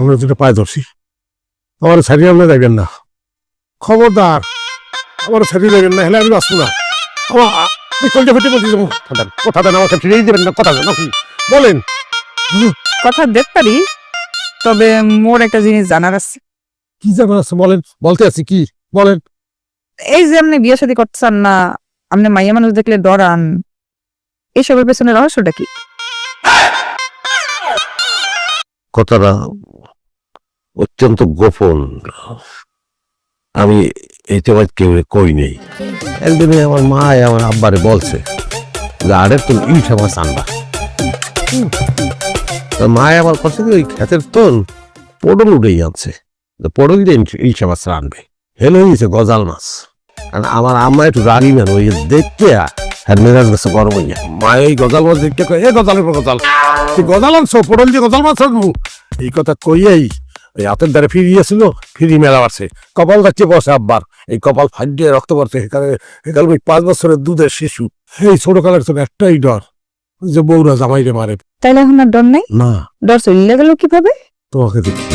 আমরা দুটো পায়ে ধরছি। আমার ছাড়িয়ে আপনি যাবেন না। খবরদার আমার ছাড়িয়ে যাবেন না হলে আমি বাঁচবো না। আমার কলটা ফেটে বলছি কথা দেন কথা দেন আমাকে ফিরিয়ে দেবেন না কথা দেন নাকি? বলেন। কথা দেখতে পারি তবে মোর একটা জিনিস জানার আছে। কি জানার আছে বলেন বলতে আছি কি বলেন। এই যে আপনি বিয়ে শাদী করতেছেন না আপনি মাইয়া মানুষ দেখলে ডরান এসবের পেছনে রহস্যটা কি? কথাটা অত্যন্ত গোপন। আমি এই তোমার কেউ কই নেই। একদিনে আমার মা আমার আব্বারে বলছে যে আরে তুমি ইট মাছ আনবা। তো মা আমার কাছে কি ওই ক্ষেতের তোল পটল উঠেই আনছে। পটল দিয়ে ইলিশ মাছ আনবে। হেলে হয়েছে গজাল মাছ। আর আমার আম্মা একটু রাগি ম্যান ওই দেখতে আর মেজাজ গেছে গরম হইয়া। মা এই গজাল মাছ দেখতে কয়, এ গজালের গজাল। তুই গজাল আনছো পটল দিয়ে গজাল মাছ আনব? এই কথা কইয়াই ওই হাতের দ্বারা ফিরিয়েছিল ফিরি মেলা বাড়ছে। কপাল যাচ্ছে বসে আব্বার। এই কপাল ফাটিয়ে রক্ত পড়ছে। এখানে এখানে ওই পাঁচ বছরের দুধের শিশু। এই ছোট কালের তো একটাই ডর। যে বউরা জামাইরে মারে। তাইলে এখন আর ডর নাই? না। ডর চলে গেল কীভাবে? তোমাকে দেখি।